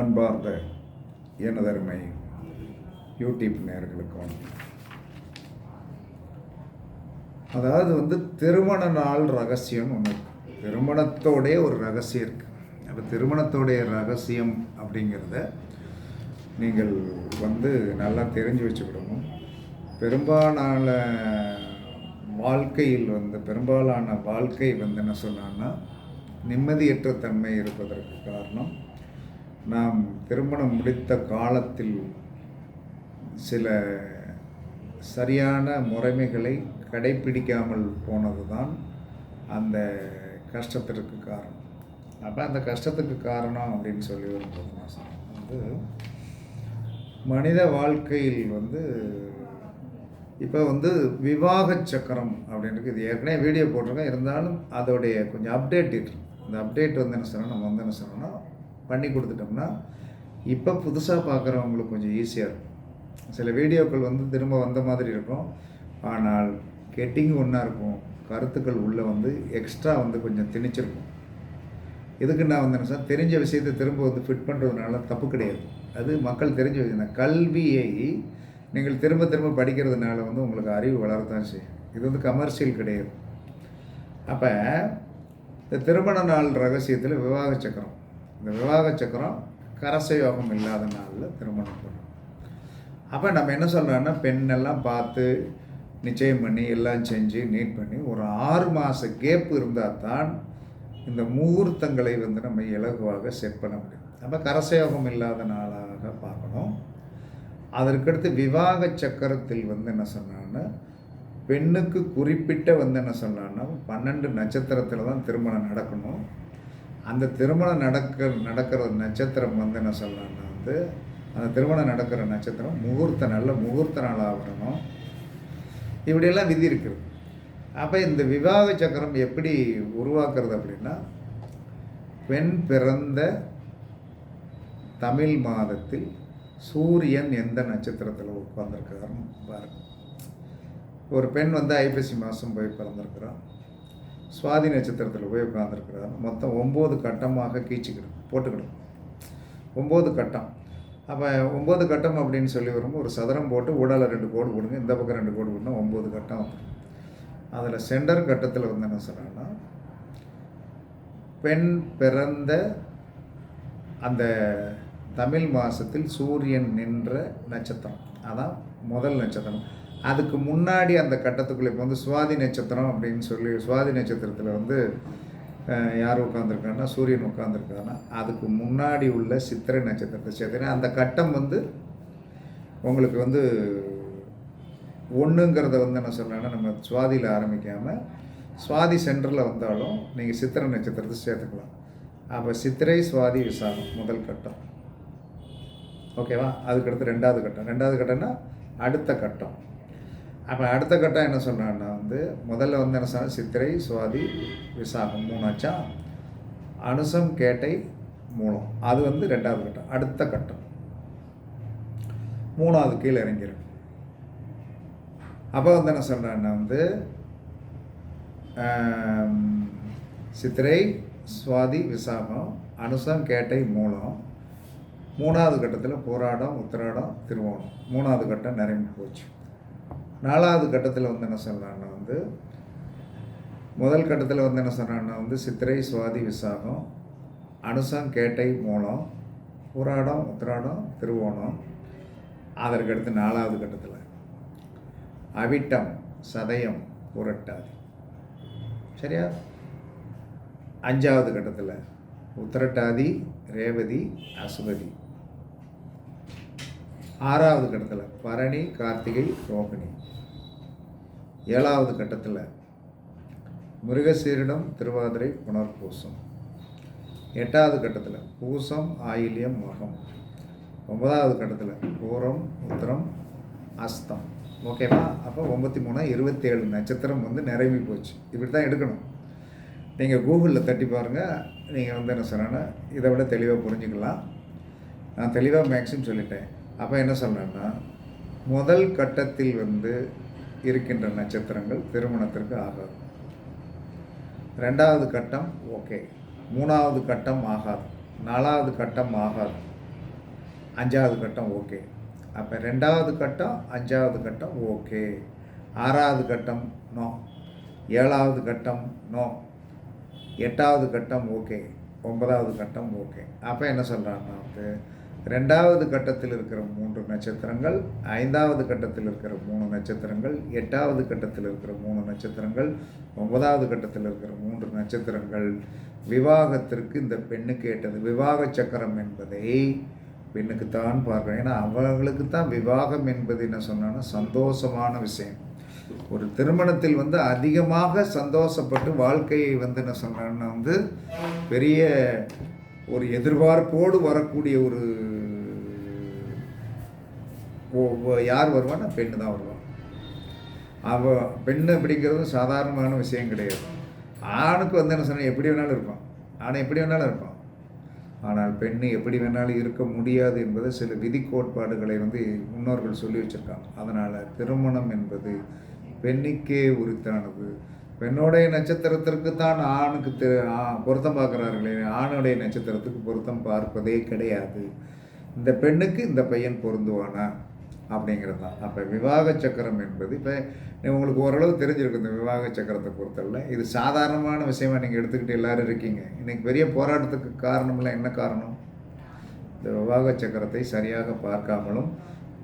அன்பார்ந்த எனதருமை யூடியூப் நேர்களுக்கும் அதாவது வந்து திருமண நாள் ரகசியம் ஒன்று திருமணத்தோடைய ஒரு ரகசியம் இருக்குது அப்போ திருமணத்தோடைய ரகசியம் அப்படிங்கிறத நீங்கள் வந்து நல்லா தெரிஞ்சு வச்சுக்கிடணும். பெரும்பாலான வாழ்க்கையில் வந்து பெரும்பாலான வாழ்க்கை வந்து என்ன சொன்னான்னா நிம்மதியற்ற தன்மை இருப்பதற்கு காரணம் நாம் திருமணம் முடித்த காலத்தில் சில சரியான முறைமைகளை கடைப்பிடிக்காமல் போனது தான் அந்த கஷ்டத்திற்கு காரணம். அப்போ அந்த கஷ்டத்துக்கு காரணம் அப்படின்னு சொல்லி வரும்போது நான் சொன்னேன். வந்து மனித வாழ்க்கையில் வந்து இப்போ வந்து விவாக சக்கரம் அப்படின்றது இது ஏற்கனவே வீடியோ போட்டிருக்கேன். இருந்தாலும் அதோடைய கொஞ்சம் அப்டேட் இருக்கு. இந்த அப்டேட் வந்து என்ன சொன்னால் நம்ம வந்து என்ன சொன்னோம்னா பண்ணி கொடுத்துட்டோம்னா இப்போ புதுசாக பார்க்குறவங்களுக்கு கொஞ்சம் ஈஸியாக இருக்கும். சில வீடியோக்கள் வந்து திரும்ப வந்த மாதிரி இருக்கும். ஆனால் கெட்டிங் ஒன்றா இருக்கும். கருத்துக்கள் உள்ளே வந்து எக்ஸ்ட்ரா வந்து கொஞ்சம் திணிச்சிருக்கும். இதுக்கு நான் வந்து என்ன தெரிஞ்ச விஷயத்தை திரும்ப வந்து ஃபிட் பண்ணுறதுனால தப்பு கிடையாது. அது மக்கள் தெரிஞ்ச விஷயம் கல்வியை நீங்கள் திரும்ப திரும்ப படிக்கிறதுனால வந்து உங்களுக்கு அறிவு வளரத்தான் செய்யும். இது வந்து கமர்ஷியல் கிடையாது. அப்போ இந்த திருமண நாள் ரகசியத்தில் விவாக சக்கரம். இந்த விவாக சக்கரம் கரசயோகம் இல்லாத நாளில் திருமணம் பண்ணும். அப்போ நம்ம என்ன சொல்கிறோன்னா பெண்ணெல்லாம் பார்த்து நிச்சயம் பண்ணி எல்லாம் செஞ்சு நீட் பண்ணி ஒரு ஆறு மாத கேப் இருந்தால் தான் இந்த முகூர்த்தங்களை வந்து நம்ம இலகுவாக செட் பண்ண முடியும். அப்போ கரசயோகம் இல்லாத நாளாக பார்க்கணும். அதற்கடுத்து விவாக சக்கரத்தில் வந்து என்ன சொன்னான்னா பெண்ணுக்கு குறிப்பிட்ட வந்து என்ன சொன்னான்னா பன்னெண்டு நட்சத்திரத்தில் தான் திருமணம் நடக்கணும். அந்த திருமணம் நடக்க நடக்கிற நட்சத்திரம் வந்து என்ன சொல்லலாம்னா வந்து அந்த திருமணம் நடக்கிற நட்சத்திரம் முகூர்த்த நல்ல முகூர்த்த நாள் ஆகணும் இப்படியெல்லாம் விதி இருக்குது. அப்போ இந்த விவாக சக்கரம் எப்படி உருவாக்குறது அப்படின்னா பெண் பிறந்த தமிழ் மாதத்தில் சூரியன் எந்த நட்சத்திரத்தில் உட்கார்ந்துருக்காருன்னு பாருங்கள் ஒரு பெண் வந்து ஐப்பசி மாதம் போய் பிறந்திருக்கிறான் சுவாதி நட்சத்திரத்தில் போய் உட்காந்துருக்கிறார் மொத்தம் ஒம்பது கட்டமாக கீச்சிக்கிடும் போட்டுக்கிடும். ஒம்பது கட்டம். அப்போ ஒம்பது கட்டம் அப்படின்னு சொல்லி வரும்போது ஒரு சதுரம் போட்டு உடலை ரெண்டு கோடு போடுங்க இந்த பக்கம் ரெண்டு கோடு போடணும் ஒம்பது கட்டம் வந்துடும் அதில் சென்டர் கட்டத்தில் வந்து என்ன சொல்கிறேன்னா பெண் பிறந்த அந்த தமிழ் மாதத்தில் சூரியன் நின்ற நட்சத்திரம். அதான் முதல் நட்சத்திரம். அதுக்கு முன்னாடி அந்த கட்டத்துக்குள்ளே இப்போ வந்து சுவாதி நட்சத்திரம் அப்படின்னு சொல்லி சுவாதி நட்சத்திரத்தில் வந்து யார் உட்காந்துருக்காங்கன்னா சூரியன் உட்காந்துருக்காங்கன்னா அதுக்கு முன்னாடி உள்ள சித்திரை நட்சத்திரத்தை சேர்த்துனா அந்த கட்டம் வந்து உங்களுக்கு வந்து ஒன்றுங்கிறத வந்து என்ன சொன்னேன்னா நம்ம சுவாதியில் ஆரம்பிக்காமல் சுவாதி சென்டரில் வந்தாலும் நீங்கள் சித்திரை நட்சத்திரத்தை சேர்த்துக்கலாம். அப்போ சித்திரை சுவாதி விசாகம் முதல் கட்டம். ஓகேவா? அதுக்கடுத்து ரெண்டாவது கட்டம். ரெண்டாவது கட்டம்னா அடுத்த கட்டம். அப்போ அடுத்த கட்டம் என்ன சொன்னான்னா வந்து முதல்ல வந்து என்ன சொன்னால் சித்திரை சுவாதி விசாகம் மூணாச்சா? அனுசம் கேட்டை மூலம். அது வந்து ரெண்டாவது கட்டம். அடுத்த கட்டம். மூணாவது கீழே இறங்கிடும் அப்போ வந்து என்ன சொல்கிறேன்னா வந்து சித்திரை சுவாதி விசாகம் அனுசம் கேட்டை மூலம் மூணாவது கட்டத்தில் போராடம் உத்திராடம் திருவோணம். மூணாவது கட்டம் நிரம்பி போச்சு. நாலாவது கட்டத்தில் வந்து என்ன சொல்கிறான்னா வந்து முதல் கட்டத்தில் வந்து என்ன சொல்கிறான்னா வந்து சித்திரை சுவாதி விசாகம் அனுசம் கேட்டை மூலம் புராடம் உத்திராடம் திருவோணம் அதற்கடுத்து நாலாவது கட்டத்தில். அவிட்டம் சதயம் புரட்டாதி. சரியா? அஞ்சாவது கட்டத்தில் உத்திரட்டாதி ரேவதி அசுவதி ஆறாவது கட்டத்தில் பரணி கார்த்திகை ரோகிணி. ஏழாவது கட்டத்தில் மிருகசீரிடம் திருவாதிரை புனர்பூசம். எட்டாவது கட்டத்தில் பூசம் ஆயில்யம் மகம். ஒன்பதாவது கட்டத்தில் பூரம் உத்திரம் அஸ்தம். ஓகேவா அப்போ ஒம்பத்தி மூணு இருபத்தேழு நட்சத்திரம் வந்து நிரம்பி போச்சு. இப்படி தான் எடுக்கணும். நீங்கள் கூகுளில் தட்டி பாருங்கள் நீங்கள் வந்து என்ன சொல்கிறேன்னா இதை விட தெளிவாக புரிஞ்சுக்கலாம். நான் தெளிவாக மேக்ஸிமம் சொல்லிட்டேன். அப்போ என்ன சொல்கிறேன்னா முதல் கட்டத்தில் வந்து இருக்கின்ற நட்சத்திரங்கள் திருமணத்திற்கு ஆகாது. ரெண்டாவது கட்டம் ஓகே மூணாவது கட்டம் ஆகாது. நாலாவது கட்டம் ஆகாது. அஞ்சாவது கட்டம் ஓகே அப்போ ரெண்டாவது கட்டம் அஞ்சாவது கட்டம் ஓகே ஆறாவது கட்டம் நோ ஏழாவது கட்டம் நோ எட்டாவது கட்டம் ஓகே ஒன்பதாவது கட்டம் ஓகே அப்போ என்ன சொல்கிறாங்கன்னா வந்து ரெண்டாவது கட்டத்தில் இருக்கிற மூன்று நட்சத்திரங்கள் ஐந்தாவது கட்டத்தில் இருக்கிற மூணு நட்சத்திரங்கள் எட்டாவது கட்டத்தில் இருக்கிற மூணு நட்சத்திரங்கள் ஒன்பதாவது கட்டத்தில் இருக்கிற மூன்று நட்சத்திரங்கள். விவாகத்திற்கு இந்த பெண்ணு கேட்டது விவாக சக்கரம் என்பதை பெண்ணுக்கு தான் பார்க்கணும். ஏன்னா அவர்களுக்கு தான் விவாகம் என்பது என்ன சொன்னோன்னா சந்தோஷமான விஷயம். ஒரு திருமணத்தில் வந்து அதிகமாக சந்தோஷப்பட்டு வாழ்க்கையை வந்து என்ன சொன்னான்னா வந்து பெரிய ஒரு எதிர்பார்ப்போடு வரக்கூடிய ஒரு யார் வருவான்னா பெண்ணு தான் வருவான். அவ பெண் அப்படிங்கிறது சாதாரணமான விஷயம் கிடையாது. ஆணுக்கு வந்து என்ன சொன்னால் எப்படி வேணாலும் இருப்பான். ஆணை எப்படி வேணாலும் இருப்பான். ஆனால் பெண்ணு எப்படி வேணாலும் இருக்க முடியாது என்பது சில விதி கோட்பாடுகளை வந்து முன்னோர்கள் சொல்லி வச்சுருக்காங்க. அதனால் திருமணம் என்பது பெண்ணுக்கே உரித்தானது. பெண்ணுடைய நட்சத்திரத்திற்கு தான் ஆணுக்கு தெ பொருத்தம் பார்க்குறார்களே. ஆணுடைய நட்சத்திரத்துக்கு பொருத்தம் பார்ப்பதே கிடையாது. இந்த பெண்ணுக்கு இந்த பையன் பொருந்துவானா? அப்படிங்கிறது தான் அப்போ விவாக சக்கரம் என்பது இப்போ உங்களுக்கு ஓரளவு தெரிஞ்சிருக்கு இந்த விவாக சக்கரத்தை பொறுத்தவரை இது சாதாரணமான விஷயமா நீங்கள் எடுத்துக்கிட்டு எல்லோரும் இருக்கீங்க. இன்னைக்கு பெரிய போராட்டத்துக்கு காரணம்லாம் என்ன காரணம்? இந்த விவாக சக்கரத்தை சரியாக பார்க்காமலும்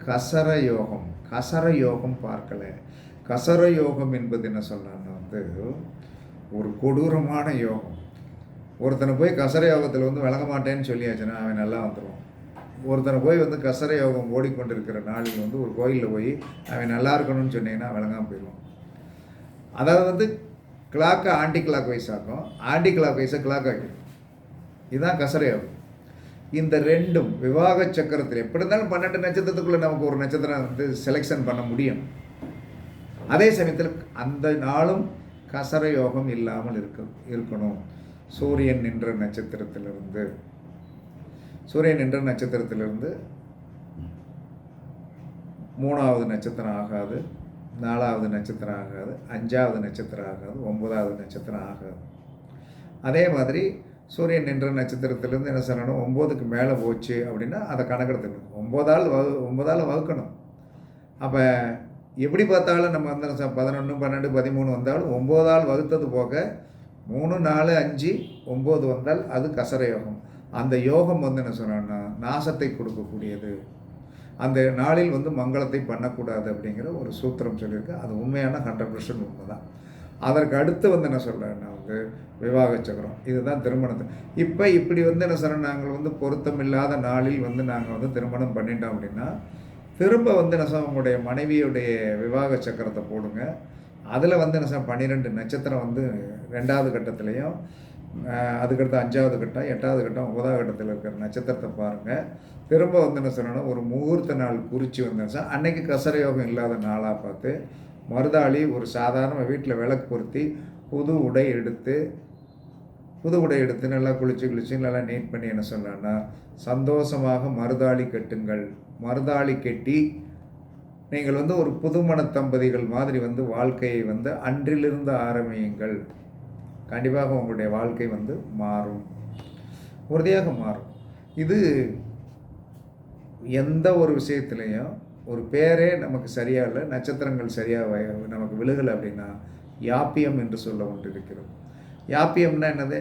கசர யோகம் கசர யோகம் பார்க்கலை. கசர யோகம் என்பது என்ன சொன்னான்னா வந்து ஒரு கொடூரமான யோகம். ஒருத்தனை போய் கசர யோகத்தில் வந்து விளங்க மாட்டேன்னு சொல்லியாச்சுன்னா அவன் நல்லா வந்துடுவான் ஒருத்தனை போய் வந்து கசர யோகம் ஓடிக்கொண்டிருக்கிற நாளில் வந்து ஒரு கோயிலில் போய் அவன் நல்லா இருக்கணும்னு சொன்னீங்கன்னா விளங்காமல் போயிடுவான். அதாவது வந்து கிளாக்கை ஆண்டி கிளாக் வைஸ் ஆக்கும். ஆண்டி கிளாக் வைஸை கிளாக் ஆகிடும் இதுதான் கசர யோகம். இந்த ரெண்டும் விவாக சக்கரத்தில் எப்படி இருந்தாலும் பன்னெண்டு நட்சத்திரத்துக்குள்ளே நமக்கு ஒரு நட்சத்திரம் வந்து செலெக்ஷன் பண்ண முடியும். அதே சமயத்தில் அந்த நாளும் கசர யோகம் இல்லாமல் இருக்க இருக்கணும். சூரியன் நின்ற நட்சத்திரத்திலிருந்து. சூரியன் நின்ற நட்சத்திரத்திலிருந்து மூணாவது நட்சத்திரம் ஆகாது நாலாவது நட்சத்திரம் ஆகாது அஞ்சாவது நட்சத்திரம் ஆகாது ஒன்பதாவது நட்சத்திரம் ஆகாது. அதே மாதிரி சூரியன் நின்ற நட்சத்திரத்திலேருந்து என்ன சொல்லணும்? ஒம்போதுக்கு மேலே போச்சு அப்படின்னா அதை கணக்கெடுத்துக்கணும். ஒம்போதால் வகு ஒம்போதால் வகுக்கணும். அப்போ எப்படி பார்த்தாலும் நம்ம வந்து பதினொன்று பன்னெண்டு பதிமூணு வந்தாலும் ஒம்போதால் வகுத்தது போக மூணு நாலு அஞ்சு ஒம்பது வந்தால் அது கசரயோகம். அந்த யோகம் வந்து என்ன சொன்னோன்னா நாசத்தை கொடுக்கக்கூடியது. அந்த நாளில் வந்து மங்களத்தை பண்ணக்கூடாது அப்படிங்கிற ஒரு சூத்திரம் சொல்லியிருக்கு. அது உண்மையான ஹண்ட்ரட் பர்சன்ட் உண்மை தான் அதற்கு அடுத்து வந்து என்ன சொல்கிறேன்னா வந்து விவாக சக்கரம். இதுதான் திருமணத்தை. இப்போ இப்படி வந்து என்ன சொல்கிறேன் நாங்கள் வந்து பொருத்தமில்லாத நாளில் வந்து நாங்கள் வந்து திருமணம் பண்ணிட்டோம் அப்படின்னா திரும்ப வந்து என்ன சார் உங்களுடைய மனைவியுடைய விவாக சக்கரத்தை போடுங்க. அதில் வந்து என்ன சார் பன்னிரெண்டு நட்சத்திரம் வந்து ரெண்டாவது கட்டத்துலேயும் அதுக்கடுத்து அஞ்சாவது கட்டம் எட்டாவது கட்டம் ஒன்பதாவது கட்டத்தில் இருக்கிற நட்சத்திரத்தை பாருங்கள் திரும்ப வந்து என்ன சொல்லணும்? ஒரு முகூர்த்த நாள் குறித்து வந்து சார். அன்னைக்கு கசர யோகம் இல்லாத நாளாக பார்த்து மருதாளி ஒரு சாதாரண வீட்டில் விளக்கு பொருத்தி புது உடை எடுத்து புது உடை எடுத்து நல்லா குளிச்சு குளிச்சு நல்லா நீட் பண்ணி என்ன சொல்லலாம்னா சந்தோஷமாக மருதாளி கட்டுங்கள். மருதாளி கட்டி நீங்கள் வந்து ஒரு புதுமண தம்பதிகள் மாதிரி வந்து வாழ்க்கையை வந்து அன்றிலிருந்து ஆரம்பியுங்கள். கண்டிப்பாக உங்களுடைய வாழ்க்கை வந்து மாறும். உறுதியாக மாறும். இது எந்த ஒரு விஷயத்துலையும் ஒரு பேரே நமக்கு சரியாக இல்லை நட்சத்திரங்கள் சரியாக நமக்கு விழுகலை அப்படின்னா யாப்பியம் என்று சொல்ல ஒன்று இருக்கிறது. யாப்பியம்னா என்னது?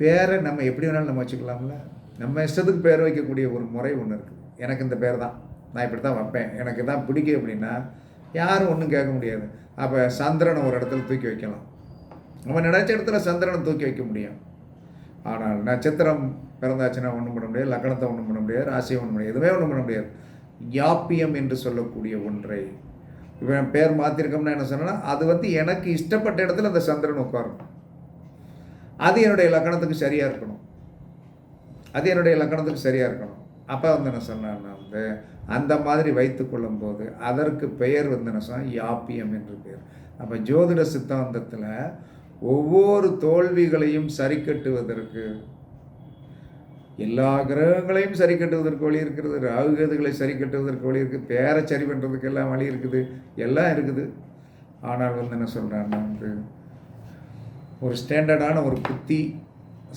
பேரை நம்ம எப்படி வேணாலும் நம்ம வச்சுக்கலாம்ல? நம்ம இஷ்டத்துக்கு பேர் வைக்கக்கூடிய ஒரு முறை ஒன்று இருக்குது. எனக்கு இந்த பேர் தான். நான் இப்படி தான் வைப்பேன். எனக்கு தான் பிடிக்கும் அப்படின்னா யாரும் ஒன்றும் கேட்க முடியாது. அப்போ சந்திரனை ஒரு இடத்துல தூக்கி வைக்கலாம். நம்ம நினச்ச இடத்துல சந்திரனை தூக்கி வைக்க முடியும். ஆனால் நட்சத்திரம் பிறந்தாச்சுன்னா ஒன்றும் பண்ண முடியாது லக்கணத்தை ஒன்றும் பண்ண முடியாது ராசியை ஒன்றும் முடியாது எதுவுமே ஒன்றும் பண்ண முடியாது. யாப்பியம் என்று சொல்லக்கூடிய ஒன்றை. இவன் பேர் மாற்றிருக்கோம்னா என்ன சொன்னேன்னா அது வந்து எனக்கு இஷ்டப்பட்ட இடத்துல அந்த சந்திரன் உட்காரும் அது என்னுடைய லக்கணத்துக்கு சரியாக இருக்கணும். அது என்னுடைய லக்கணத்துக்கு சரியாக இருக்கணும். அப்போ வந்து என்ன சொன்னான்னா வந்து அந்த மாதிரி வைத்து கொள்ளும்போது அதற்கு பெயர் வந்து என்ன சொன்னால் யாப்பியம் என்று பெயர் அப்போ ஜோதிட சித்தாந்தத்தில் ஒவ்வொரு தோல்விகளையும் சரி கட்டுவதற்கு எல்லா கிரகங்களையும் சரி கட்டுவதற்கு வழி இருக்கிறது ராகுகேதுகளை சரி கட்டுவதற்கு வழி இருக்குது. பேரை சரி பண்ணுறதுக்கு எல்லாம் வழி இருக்குது. எல்லாம் இருக்குது. ஆனால் வந்து என்ன சொல்கிறான்னா வந்து ஒரு ஸ்டாண்டர்டான ஒரு புத்தி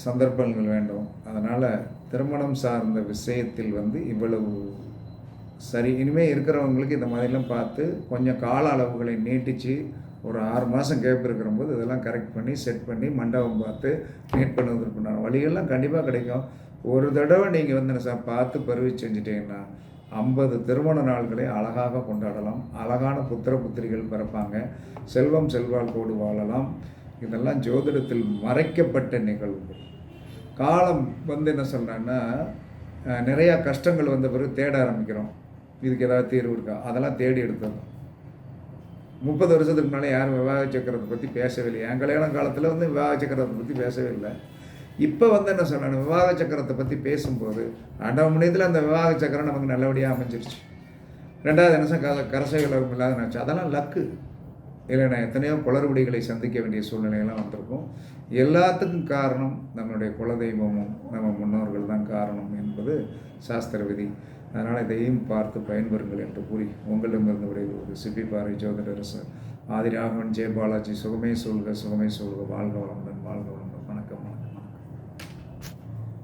சந்தர்ப்பங்கள் வேண்டும். அதனால் திருமணம் சார்ந்த விஷயத்தில் வந்து இவ்வளவு சரி. இனிமேல் இருக்கிறவங்களுக்கு இந்த மாதிரிலாம் பார்த்து கொஞ்சம் கால அளவுகளை நீட்டிச்சு ஒரு ஆறு மாதம் கேப் இருக்கிறபோது இதெல்லாம் கரெக்ட் பண்ணி செட் பண்ணி மண்டபம் பார்த்து மீட் பண்ணுவதற்குண்டான வழிகள்லாம் கண்டிப்பாக கிடைக்கும். ஒரு தடவை நீங்கள் வந்து என்ன சார் பார்த்து பருவி செஞ்சிட்டிங்கன்னா ஐம்பது திருமண நாள்களை அழகாக கொண்டாடலாம். அழகான புத்திர புத்திரிகள் பிறப்பாங்க. செல்வம் செல்வாழ்கோடு வாழலாம். இதெல்லாம் ஜோதிடத்தில் மறைக்கப்பட்ட நிகழ்வுகள் காலம் வந்து என்ன சொல்கிறேன்னா நிறையா கஷ்டங்கள் வந்த பிறகு தேட ஆரம்பிக்கிறோம். இதுக்கு ஏதாவது தீர்வு இருக்கா? அதெல்லாம் தேடி எடுத்துடணும். முப்பது வருஷத்துக்கு முன்னாலே யாரும் விவாக சக்கரத்தை பற்றி பேசவே இல்லை என் கல்யாண காலத்தில் வந்து விவாக சக்கரத்தை பற்றி பேசவே இல்லை இப்போ வந்து என்ன சொல்லணும் விவாக சக்கரத்தை பற்றி பேசும்போது ஆண்டவ அந்த விவாக சக்கரம் நமக்கு நல்லபடியாக அமைஞ்சிருச்சு. ரெண்டாவது நிமிஷம் க கரசைகள் இல்லாத நினச்சி அதெல்லாம் லக்கு இல்லைன்னா எத்தனையோ குளறுபடிகளை சந்திக்க வேண்டிய சூழ்நிலையெல்லாம் வந்திருக்கும். எல்லாத்துக்கும் காரணம் நம்மளுடைய குலதெய்வமும் நம்ம முன்னோர்கள் தான் காரணம் என்பது சாஸ்திர விதி. அதனால் இதையும் பார்த்து பயன்பெறுங்கள் என்று கூறி உங்களிடமிருந்து விடைபெறுவது சிப்பி பாறை ஜோதிடரசு ஆதிராகவன் ஜெய பாலாஜி சுகமே சொல்க சுகமே சொல்க வாழ்க வளமுடன் வாழ்க